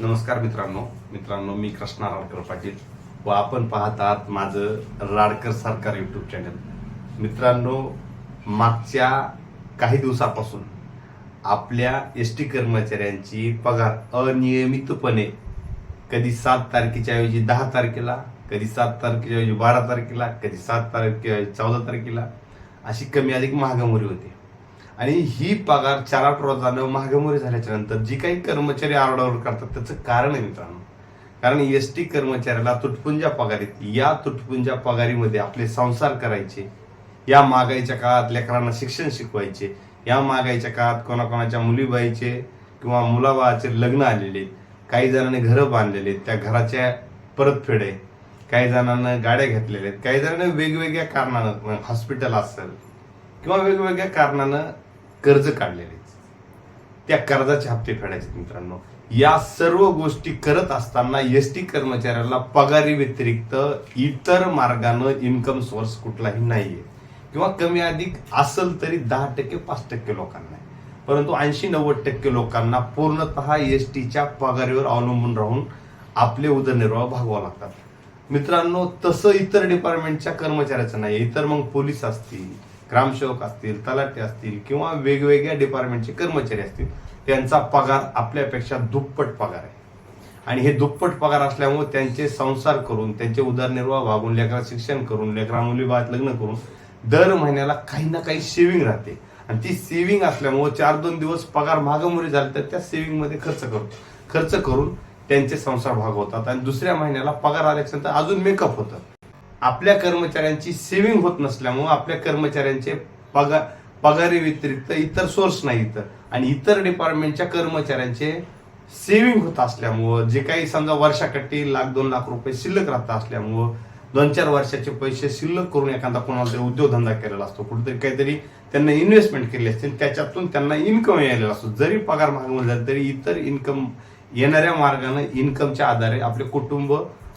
नमस्कार मित्रांनो. मित्रांनो मी कृष्णा राडकर पाटील व आपण पाहत आहात माझं राडकर सरकार यूट्यूब चॅनल मित्रांनो मागच्या काही दिवसापासून आपल्या एस टी कर्मचाऱ्यांची पगार अनियमितपणे कधी सात तारखेच्या ऐवजी दहा तारखेला कधी सात तारखेच्या ऐवजी बारा तारखेला कधी सात तारखेऐवजी चौदा तारखेला अशी कमी अधिक महागामोरी होते. आणि ही पगार चार आठ रोजानं महागमोरी झाल्याच्यानंतर जी काही कर्मचारी आरडाओरड करतात त्याचं कारण आहे मित्रांनो. कारण एस टी कर्मचाऱ्याला तुटपुंजा पगार येते या तुटपुंजा पगारीमध्ये आपले संसार करायचे. या महागाईच्या काळात लेकरांना शिक्षण शिकवायचे. या महागाईच्या काळात कोणाकोणाच्या मुलीबाईचे किंवा मुलाबाचे लग्न आलेले आहेत. काही जणांनी घरं बांधलेले आहेत. त्या घराच्या परतफेड आहे. काही जणांना गाड्या घेतलेल्या आहेत. काही जणांना वेगवेगळ्या कारणानं हॉस्पिटल असेल किंवा वेगवेगळ्या कारणानं कर्ज काढलेले त्या कर्जाचे हप्ते फेडायचे मित्रांनो. या सर्व गोष्टी करत असताना एस टी कर्मचाऱ्याला पगारी व्यतिरिक्त इतर मार्गानं इन्कम सोर्स कुठलाही नाहीये. किंवा कमी अधिक असेल तरी दहा टक्के पाच टक्के लोकांना परंतु ऐंशी नव्वद टक्के लोकांना पूर्णतः एस टीच्या पगारीवर अवलंबून राहून आपले उदरनिर्वाह भागवा लागतात. मित्रांनो तसं इतर डिपार्टमेंटच्या कर्मचाऱ्याचं नाही इतर मग पोलीस असतील ग्रामसेवक असतील तलाटे असतील किंवा वेगवेगळ्या डिपार्टमेंटचे कर्मचारी असतील त्यांचा पगार आपल्यापेक्षा दुप्पट पगार आहे. आणि हे दुप्पट पगार असल्यामुळे त्यांचे संसार करून त्यांचे उदरनिर्वाह भागून लेकरा शिक्षण करून लेकरा मुलीबात लग्न करून दर महिन्याला काही ना काही सेव्हिंग राहते. आणि ती सेव्हिंग असल्यामुळे चार दोन दिवस पगार महागामुळे झाले तर त्या सेव्हिंगमध्ये खर्च करून खर्च करून त्यांचे संसार भागवतात. आणि दुसऱ्या महिन्याला पगार आल्याच्यानंतर अजून मेकअप होतं. आपल्या कर्मचाऱ्यांची सेव्हिंग होत नसल्यामुळं आपल्या कर्मचाऱ्यांचे पगार पगारी व्यतिरिक्त इतर सोर्स नाही इथं. आणि इतर डिपार्टमेंटच्या कर्मचाऱ्यांचे सेव्हिंग होत असल्यामुळं जे काही समजा वर्षाकट्टी लाख दोन लाख रुपये शिल्लक राहत असल्यामुळं दोन चार वर्षाचे पैसे शिल्लक करून एखादा कोणाला तरी उद्योगधंदा केलेला असतो कुठेतरी काहीतरी त्यांना इन्व्हेस्टमेंट केली असते आणि त्याच्यातून त्यांना इन्कम यायला असतो. जरी पगार मागवला झाला तरी इतर इन्कम येणाऱ्या मार्गाने इन्कमच्या आधारे आपले कुटुंब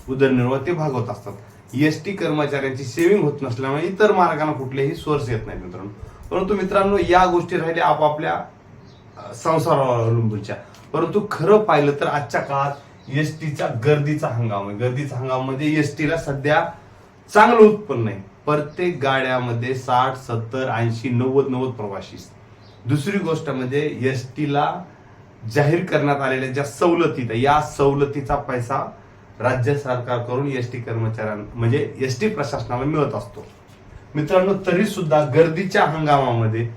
उदरनिर्वाह ते भागवत असतात. एस टी कर्मचाऱ्यांची सेव्हिंग होत नसल्यामुळे इतर मार्गाने कुठलेही सोर्स येत नाहीत मित्रांनो. परंतु मित्रांनो या गोष्टी राहिल्या आपापल्या संसारावर अवलंबूनच्या परंतु खरं पाहिलं तर आजच्या काळात एस टीचा गर्दीचा हंगाम आहे. गर्दीचा हंगाम म्हणजे एस टीला सध्या चांगलं उत्पन्न आहे. प्रत्येक गाड्यामध्ये साठ सत्तर ऐंशी नव्वद नव्वद प्रवासी दुसरी गोष्ट म्हणजे एस टीला जाहीर करण्यात आलेल्या ज्या सवलती या सवलतीचा पैसा राज्य सरकारकडून एस टी कर्मचाऱ्यांना म्हणजे एस टी प्रशासनाला मिळत असतो. मित्रांनो तरी सुद्धा गर्दीच्या हंगामामध्ये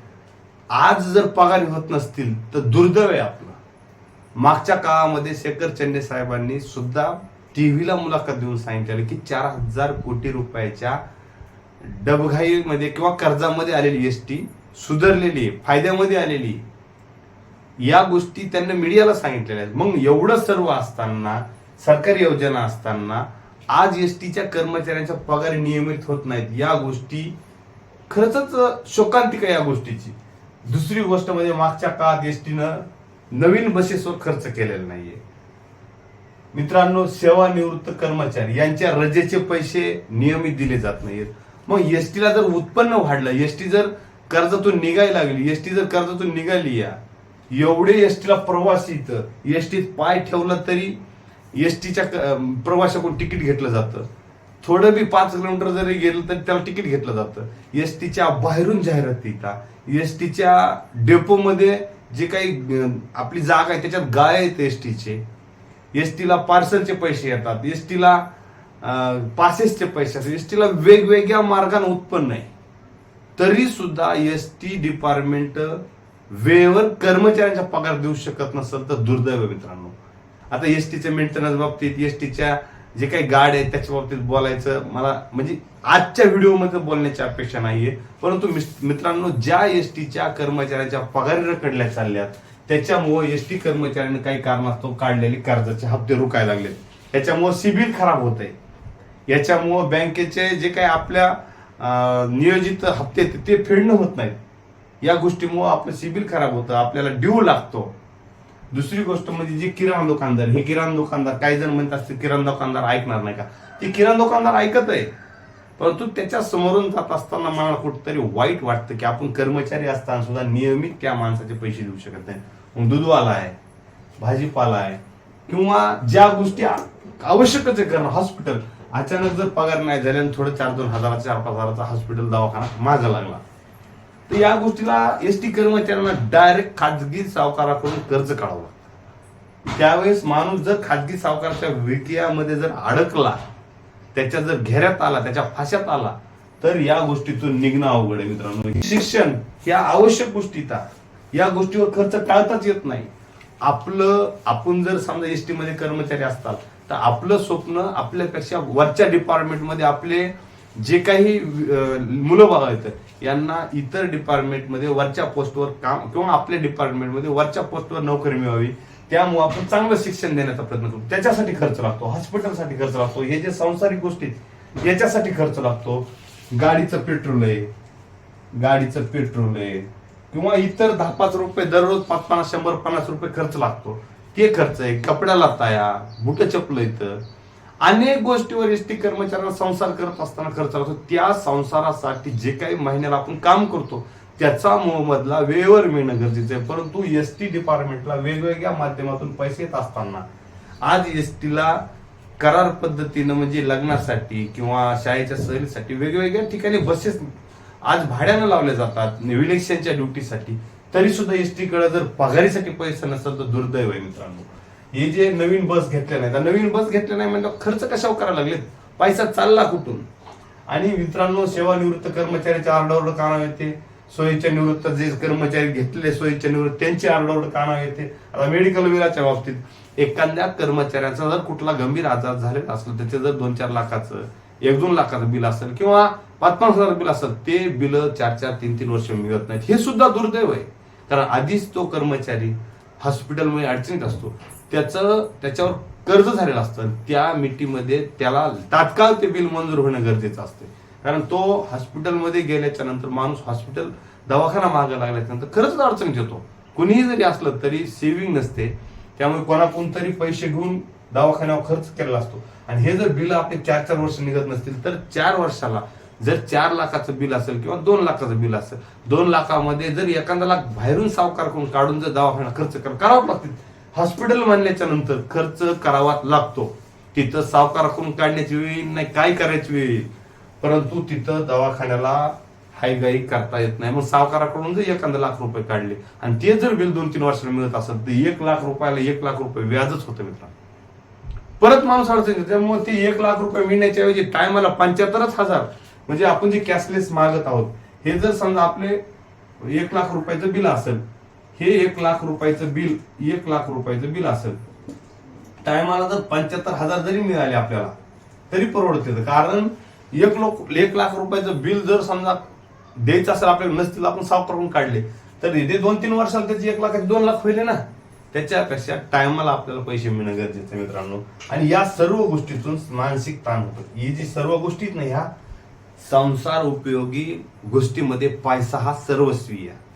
आज जर पगार होत नसतील तर दुर्दैव आहे आपलं. मागच्या काळामध्ये शेखर चंडे साहेबांनी सुद्धा टीव्हीला मुलाखत देऊन सांगितलेलं की चार हजार कोटी रुपयाच्या डबघाईमध्ये किंवा कर्जामध्ये आलेली एस टी सुधारलेली आहे फायद्यामध्ये आलेली या गोष्टी त्यांनी मीडियाला सांगितलेल्या आहेत. मग एवढं सर्व असताना सरकारी योजना असताना आज एस टीच्या कर्मचाऱ्यांच्या पगार नियमित होत नाहीत. या गोष्टी खरंच शोकांतिका या गोष्टीची. दुसरी गोष्ट म्हणजे मागच्या काळात एस टीनं नवीन बसेसवर खर्च केलेला नाहीये. मित्रांनो सेवानिवृत्त कर्मचारी यांच्या रजेचे पैसे नियमित दिले जात नाहीत मग एस टीला जर उत्पन्न वाढलं एस टी जर कर्जातून निघायला लागली एस टी जर कर्जातून निघाली या एवढे एस टीला प्रवासी इथं एस टीत पाय ठेवला तरी एस टीच्या प्रवाशाकडून तिकीट घेतलं जातं. थोडं बी पाच किलोमीटर जरी गेलं तर त्याला तिकीट घेतलं जातं. एस टीच्या बाहेरून जाहिराती येतात. एस टीच्या डेपोमध्ये जे काही आपली जागा आहे त्याच्यात गाय आहेत एस टीचे एस टीला पार्सलचे पैसे येतात. एस टीला पासेसचे पैसे असतात एस टीला वेगवेगळ्या मार्गाने उत्पन्न आहे. तरी सुद्धा एस टी डिपार्टमेंट वेळेवर कर्मचाऱ्यांचा पगार देऊ शकत नसेल तर दुर्दैव मित्रांनो. आता एस टीच्या मेंटेनन्स बाबतीत एस टीच्या जे काही गाड आहेत त्याच्या बाबतीत बोलायचं मला म्हणजे आजच्या व्हिडिओमध्ये बोलण्याची अपेक्षा नाहीये. परंतु मित्रांनो ज्या एस टीच्या कर्मचाऱ्यांच्या पगारी रखडल्या चालल्यात त्याच्यामुळे एस टी कर्मचाऱ्यांनी काही कारणास्तव काढलेले कर्जाचे हप्ते रुकायला लागलेत. याच्यामुळे सिबिल खराब होत आहे याच्यामुळं बँकेचे जे काही आपल्या नियोजित हप्ते आहेत, ते फेडणं होत नाहीत. या गोष्टीमुळं आपलं सिबिल खराब होतं आपल्याला ड्यू लागतो. दुसरी गोष्ट म्हणजे जे किराणा दुकानदार हे किराणा दुकानदार काही जण म्हणत असते किराणा दुकानदार ऐकणार नाही का? ते किराणा दुकानदार ऐकत आहे. परंतु त्याच्या समोरून जात असताना मला कुठंतरी वाईट वाटतं की आपण कर्मचारी असताना सुद्धा नियमित त्या माणसाचे पैसे देऊ शकत नाही. मग दूधवाला आहे भाजीपाला आहे किंवा ज्या गोष्टी आवश्यकच आहे करणं हॉस्पिटल अचानक जर पगार नाही झाले थोडं चार दोन हजाराचा चार पाच हजाराचा हॉस्पिटल दवाखाना मागा लागला. तर या गोष्टीला एस टी कर्मचाऱ्यांना डायरेक्ट खाजगी सावकाराकडून कर्ज काढावं लागतं. त्यावेळेस माणूस जर खाजगी सावकाराच्या विकियामध्ये जर अडकला त्याच्या जर घेऱ्यात आला त्याच्या फाश्यात आला तर या गोष्टीतून निघणं अवघड आहे मित्रांनो. शिक्षण ह्या आवश्यक गोष्टीचा या गोष्टीवर खर्च टाळताच येत नाही. आपलं आपण जर समजा एस टी मध्ये कर्मचारी असतात तर आपलं स्वप्न आपल्यापेक्षा वरच्या डिपार्टमेंटमध्ये आपले जे काही मुलं बाळ आहेत यांना इतर डिपार्टमेंटमध्ये वरच्या पोस्टवर काम किंवा आपल्या डिपार्टमेंटमध्ये वरच्या पोस्टवर नोकरी मिळावी त्यामुळे आपण चांगलं शिक्षण देण्याचा प्रयत्न करतो त्याच्यासाठी खर्च लागतो हॉस्पिटलसाठी खर्च लागतो हे जे सांसारिक गोष्टी आहेत, याच्यासाठी खर्च लागतो. गाडीचं पेट्रोल आहे गाडीचं पेट्रोल आहे किंवा इतर दहा पाच रुपये दररोज पाच पन्नास शंभर पन्नास रुपये खर्च लागतो. ते खर्च आहे कपड्याला ताया बुट चपलं इथं अनेक गोष्टीवर एस टी कर्मचाऱ्यांना संसार करत असताना खर्च होतो. त्या संसारासाठी जे काही महिन्याला आपण काम करतो त्याचा मोबदला वेळेवर मिळणं गरजेचं आहे. परंतु एस टी डिपार्टमेंटला वेगवेगळ्या माध्यमातून पैसे येत असताना आज एस टीला करार पद्धतीनं म्हणजे लग्नासाठी किंवा शाळेच्या सहलीसाठी वेगवेगळ्या ठिकाणी बसेस आज भाड्यानं लावले जातात इलेक्शनच्या ड्युटीसाठी तरी सुद्धा एस टीकडे जर पगारीसाठी पैसे नसेल तर दुर्दैव आहे मित्रांनो. हे जे नवीन बस घेतले नाही तर नवीन बस घेतले नाही म्हणजे खर्च कशावर करायला लागले? पैसा चालला कुठून? आणि मित्रांनो सेवानिवृत्त कर्मचाऱ्याचे आरडाओरड कानावर येते. सोयीच्या निवृत्त जे कर्मचारी घेतलेले सोयीच्या निवृत्त त्यांची आरडाओरड कानावर येते. आता मेडिकल बिलाच्या बाबतीत एखाद्या कर्मचाऱ्याचा जर कुठला गंभीर आजार झालेला असेल त्याचे जर दोन चार लाखाचं एक दोन लाखाचं बिल असेल किंवा पाच पाच हजार बिल असेल ते बिल चार चार तीन तीन वर्ष मिळत नाहीत. हे सुद्धा दुर्दैव आहे. कारण आधीच तो कर्मचारी हॉस्पिटलमध्ये अडचणीत असतो. त्याचं त्याच्यावर कर्ज झालेलं असतं. त्या मिटीमध्ये त्याला तात्काळ ते बिल मंजूर होणं गरजेचं असते. कारण तो हॉस्पिटलमध्ये गेल्याच्यानंतर माणूस हॉस्पिटल दवाखाना मागे लागल्याच्या नंतर खरंच अडचणीत येतो. कुणीही जरी असलं तरी सेव्हिंग नसते. त्यामुळे कोणाकडून तरी पैसे घेऊन दवाखान्यावर खर्च केलेला असतो. आणि हे जर बिल आपले चार चार वर्ष निघत नसतील तर चार वर्षाला जर चार लाखाचं बिल असेल किंवा दोन लाखाचं बिल असेल दोन लाखामध्ये जर एखादा लाख बाहेरून सावकार करून काढून जर दवाखाना खर्च कर करावं लागतील. हॉस्पिटल बांधल्याच्या नंतर खर्च करावा लागतो. तिथं सावकाराकडून काढण्याची वेळ नाही काय करायची वेळ परंतु तिथं दवाखान्याला हायगाई करता येत नाही. मग सावकाराकडून जर एखादा लाख रुपये काढले आणि ते जर बिल दोन तीन वर्षाला मिळत असेल तर एक लाख रुपयाला एक लाख रुपये व्याजच होतं मित्रांनो. परत माणूस अडचण त्यामुळे ते एक लाख रुपये मिळण्याच्या ऐवजी टायमाला पंच्याहत्तरच हजार. म्हणजे आपण जे कॅशलेस मागत आहोत हे जर समजा आपले एक लाख रुपयाचं बिल असेल हे एक लाख रुपयाचं बिल एक लाख रुपयाचं बिल असेल. टायमाला जर पंच्याहत्तर हजार जरी मिळाले आपल्याला तरी परवडते कारण एक लोक एक लाख रुपयाचं बिल जर समजा द्यायचं असेल आपल्याला नसतील आपण सावकारून काढले तर ते दोन तीन वर्षाला त्याची एक लाखाचे दोन लाख होईल ना. त्याच्यापेक्षा टायमाला आपल्याला पैसे मिळणं गरजेचं मित्रांनो. आणि या सर्व गोष्टीतून मानसिक ताण होतो. ही जी सर्व गोष्टीत नाही ना ह्या संसार उपयोगी गोष्टीमध्ये पैसा हा सर्वस्वी आहे.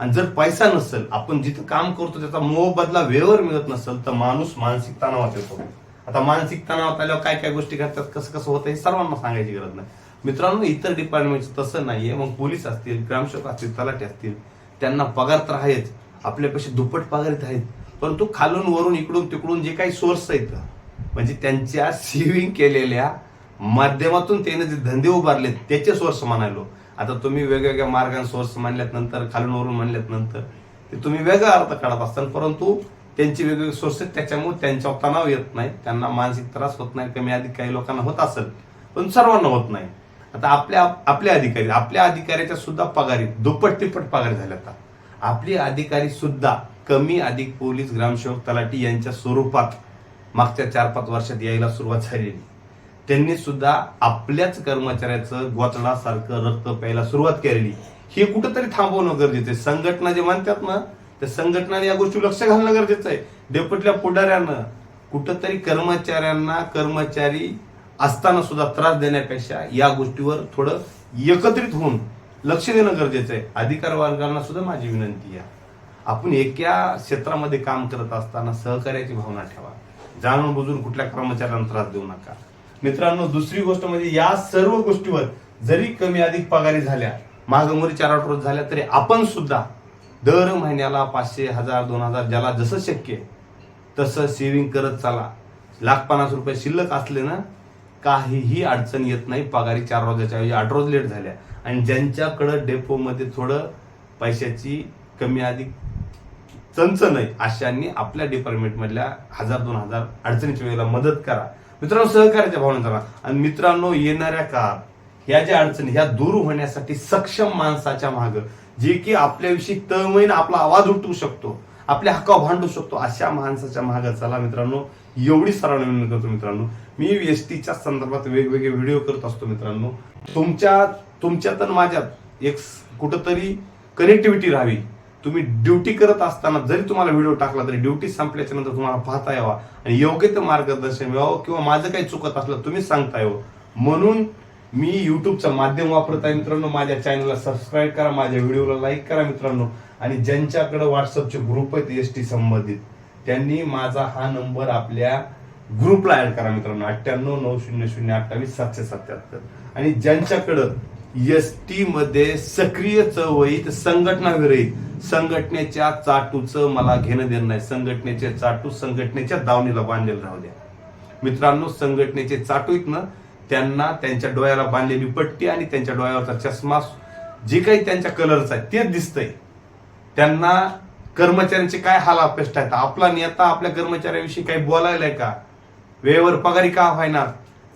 आणि जर पैसा नसेल आपण जिथं काम करतो त्याचा मोबदला वेळेवर मिळत नसेल तर माणूस मानसिक तणावात येतो. आता मानसिक तणावात आल्यावर काय काय गोष्टी करतात कसं कसं होतं हे सर्वांना सांगायची गरज नाही. मित्रांनो इतर डिपार्टमेंटचं तसं नाहीये. मग पोलीस असतील ग्रामसेवक असतील तलाठी असतील त्यांना पगार तर आहेच. आपल्यापेक्षा दुप्पट पगार आहेत. परंतु खालून वरून इकडून तिकडून जे काही सोर्स आहेत म्हणजे त्यांच्या सेव्हिंग केलेल्या माध्यमातून त्याने जे धंदे उभारले त्याचे सोर्स म्हणालो. आता तुम्ही वेगवेगळ्या मार्गाने सोर्स मानल्यात नंतर खालून वरून मानल्यात नंतर ते तुम्ही वेगळा अर्थ काढत असताना परंतु त्यांचे वेगवेगळे सोर्सेस त्याच्यामुळे त्यांच्यावर तणाव येत नाही त्यांना मानसिक त्रास होत नाही कमी अधिक काही लोकांना होत असेल पण सर्वांना होत नाही. आता आपल्या आपल्या अधिकारी आपल्या अधिकाऱ्याच्या सुद्धा पगारी दुप्पट तिप्पट पगारी झाल्या आता. आपले अधिकारी सुद्धा कमी अधिक पोलीस ग्रामसेवक तलाठी यांच्या स्वरूपात मागच्या चार पाच वर्षात यायला सुरुवात झालेली. त्यांनी सुद्धा आपल्याच कर्मचाऱ्याचं गोचडासारखं रक्त प्यायला सुरुवात केलेली. हे कुठंतरी थांबवणं गरजेचं आहे. संघटना जे म्हणतात ना त्या संघटनाने या गोष्टी लक्ष घालणं गरजेचं आहे. डेपटल्या पुढाऱ्यानं कुठंतरी कर्मचाऱ्यांना कर्मचारी असताना सुद्धा त्रास देण्यापेक्षा या गोष्टीवर थोडं एकत्रित होऊन लक्ष देणं गरजेचं आहे. अधिकार वर्गांना सुद्धा माझी विनंती आहे. आपण एका क्षेत्रामध्ये काम करत असताना सहकार्याची भावना ठेवा. जाणून बुजून कुठल्या कर्मचाऱ्यांना त्रास देऊ नका. मित्रांनो दुसरी गोष्ट म्हणजे या सर्व गोष्टीवर जरी कमी अधिक पगारी झाल्या महागमोरी चार आठ रोज झाल्या तरी आपण सुद्धा दर महिन्याला पाचशे हजार दोन हजार ज्याला जसं शक्य तसं सेव्हिंग करत चाला. लाख पन्नास रुपये शिल्लक असले ना काहीही अडचण येत नाही पगारी चार रोजाच्या ऐवजी आठ रोज लेट झाल्या. आणि ज्यांच्याकडं डेपोमध्ये थोडं पैशाची कमी अधिक चंच नाही अशांनी आपल्या डिपार्टमेंटमधल्या हजार दोन हजार अडचणीच्या वेळेला मदत करा. मित्रांनो सहकार्याच्या भावना करा आणि मित्रांनो येणाऱ्या काळात ह्या ज्या अडचणी ह्या दूर होण्यासाठी सक्षम माणसाच्या माग जे की आपल्याविषयी तळमळीनं आपला आवाज उठवू शकतो आपल्या हक्का भांडू शकतो अशा माणसाच्या माग चला मित्रांनो. एवढी सराव विनंती करतो मित्रांनो. मी एस टीच्या संदर्भात वेगवेगळे व्हिडिओ करत असतो मित्रांनो. तुमच्या तुमच्यात आणि माझ्यात एक कुठंतरी कनेक्टिव्हिटी राहावी. तुम्ही ड्युटी करत असताना जरी तुम्हाला व्हिडिओ टाकला तरी ड्युटी संपल्याच्या नंतर तुम्हाला पाहता यावा. आणि योग्य ते मार्गदर्शन मिळावं किंवा माझं काही चुकत असलं तुम्ही सांगता यावं. म्हणून मी युट्यूबचं माध्यम वापरत आहे मित्रांनो. माझ्या चॅनलला सबस्क्राईब करा माझ्या व्हिडिओला लाईक करा मित्रांनो. आणि ज्यांच्याकडे व्हॉट्सअपचे ग्रुप आहेत एस टी संबंधित त्यांनी माझा हा नंबर आपल्या ग्रुपला ऍड करा मित्रांनो. अठ्ठ्याण्णव नऊ शून्य शून्य अठ्ठावीस सातशे सत्याहत्तर. आणि ज्यांच्याकडं एस टी मध्ये सक्रिय चळवळीत संघटना विरहित. संघटनेच्या चाटूचं मला घेणं देणं नाही. संघटनेचे चाटू संघटनेच्या दावणीला बांधलेलं राहू द्या. मित्रांनो संघटनेचे चाटू आहेत ना त्यांना त्यांच्या डोळ्याला बांधलेली पट्टी आणि त्यांच्या डोळ्यावरचा चष्मा जे काही त्यांच्या कलरचा आहे तेच दिसतंय. त्यांना कर्मचाऱ्यांचे काय हाल अपेष्ट आहेत? आपला नेता आपल्या कर्मचाऱ्याविषयी काही बोलायलाय का? वेळेवर पगारी का व्हायना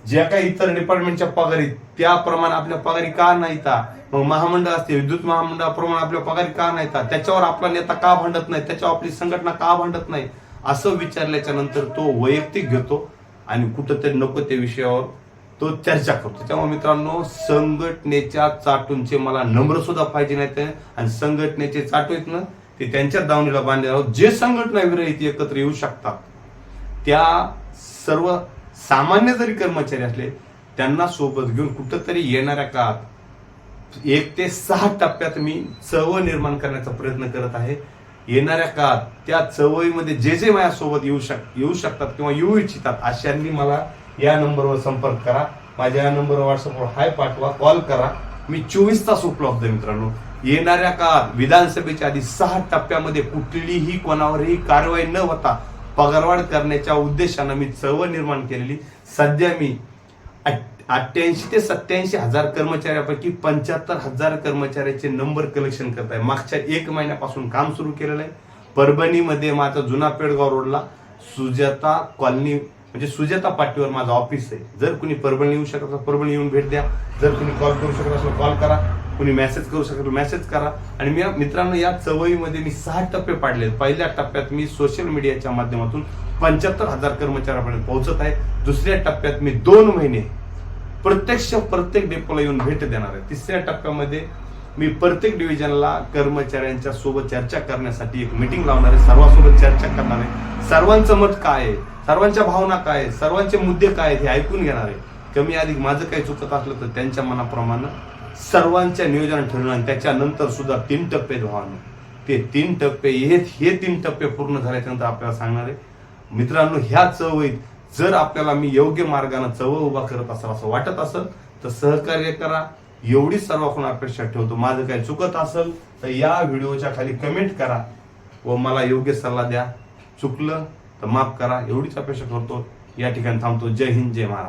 ज्या काही इतर डिपार्टमेंटच्या पगारी त्याप्रमाणे आपल्या पगारी का नाहीता? मग महामंडळ असते विद्युत महामंडळाप्रमाणे आपल्या पगारी का नाहीता? त्याच्यावर आपला नेता का भांडत नाही? त्याच्यावर आपली संघटना का भांडत नाही? असं विचारल्याच्या नंतर तो वैयक्तिक घेतो आणि कुठंतरी नको त्या विषयावर तो चर्चा करतो. त्यामुळे मित्रांनो संघटनेच्या चाटूंचे मला नम्र सुद्धा पाहिजे नाहीत आणि संघटनेचे चाटू आहेत ना ते त्यांच्या दावणीला बांधले आहोत. जे संघटना विरहित एकत्र येऊ शकतात त्या सर्व सामान्य जरी कर्मचारी असले त्यांना सोबत घेऊन कुठंतरी येणाऱ्या काळात एक ते सहा टप्प्यात मी चळवळ निर्माण करण्याचा प्रयत्न करत आहे. येणाऱ्या काळात त्या चळवळीमध्ये जे जे माझ्यासोबत येऊ शक येऊ शकतात किंवा येऊ इच्छितात अशांनी मला या नंबरवर संपर्क करा. माझ्या या नंबरवर व्हॉट्सअपवर हाय पाठवा कॉल करा. मी चोवीस तास उपलब्ध आहे मित्रांनो. येणाऱ्या काळात विधानसभेच्या आधी सहा टप्प्यामध्ये कुठलीही कोणावरही कारवाई न होता पगारवाढ करण्याच्या उद्देशानं मी चळवळ निर्माण केलेली. सध्या मी अठ्ठ्याऐंशी ते सत्याऐंशी हजार कर्मचाऱ्यापैकी पंच्याहत्तर हजार कर्मचाऱ्याचे नंबर कलेक्शन करत आहे मागच्या एक महिन्यापासून काम सुरू केलेलं आहे. परभणीमध्ये माझा जुना पेडगाव रोडला सुजाता कॉलनी म्हणजे सुजाता पाटीवर माझं ऑफिस आहे. जर कुणी परभणी येऊ शकत असेल परभणी येऊन भेट द्या. जर कुणी कॉल करू शकत असेल कॉल करा. कुणी मेसेज करू शकत मेसेज करा. आणि मी मित्रांनो या चवळीमध्ये मी सहा टप्पे पाडले पहिल्या टप्प्यात मी सोशल मीडियाच्या माध्यमातून पंच्याहत्तर हजार कर्मचाऱ्यांपर्यंत पोहोचत आहे. दुसऱ्या टप्प्यात मी दोन महिने प्रत्यक्ष प्रत्येक डेपोला येऊन भेट देणार आहे. तिसऱ्या टप्प्यामध्ये मी प्रत्येक डिव्हिजनला कर्मचाऱ्यांच्या सोबत चर्चा करण्यासाठी एक मिटिंग लावणार आहे. सर्वांसोबत चर्चा करणार आहे. सर्वांचं मत काय आहे? सर्वांच्या भावना काय आहे सर्वांचे मुद्दे काय आहेत हे ऐकून घेणार आहे. कमी अधिक माझं काही चुकत असलं तर त्यांच्या मनाप्रमाणे सर्वांच्या नियोजन ठरवणं आणि त्याच्यानंतर सुद्धा तीन टप्पे व्हावं ते तीन टप्पे हे हे तीन टप्पे पूर्ण झाल्याच्यानंतर आपल्याला सांगणार आहे मित्रांनो ह्या चळवळीत जर आपल्याला मी योग्य मार्गाने चळवळ उभा करत असाल असं वाटत असेल तर सहकार्य करा. एवढीच सर्वांकडून अपेक्षा ठेवतो. माझं काही चुकत असेल तर या व्हिडिओच्या खाली कमेंट करा व मला योग्य सल्ला द्या. चुकलं तर माफ करा. एवढीच अपेक्षा करतो. या ठिकाणी थांबतो. जय हिंद जय महाराष्ट्र.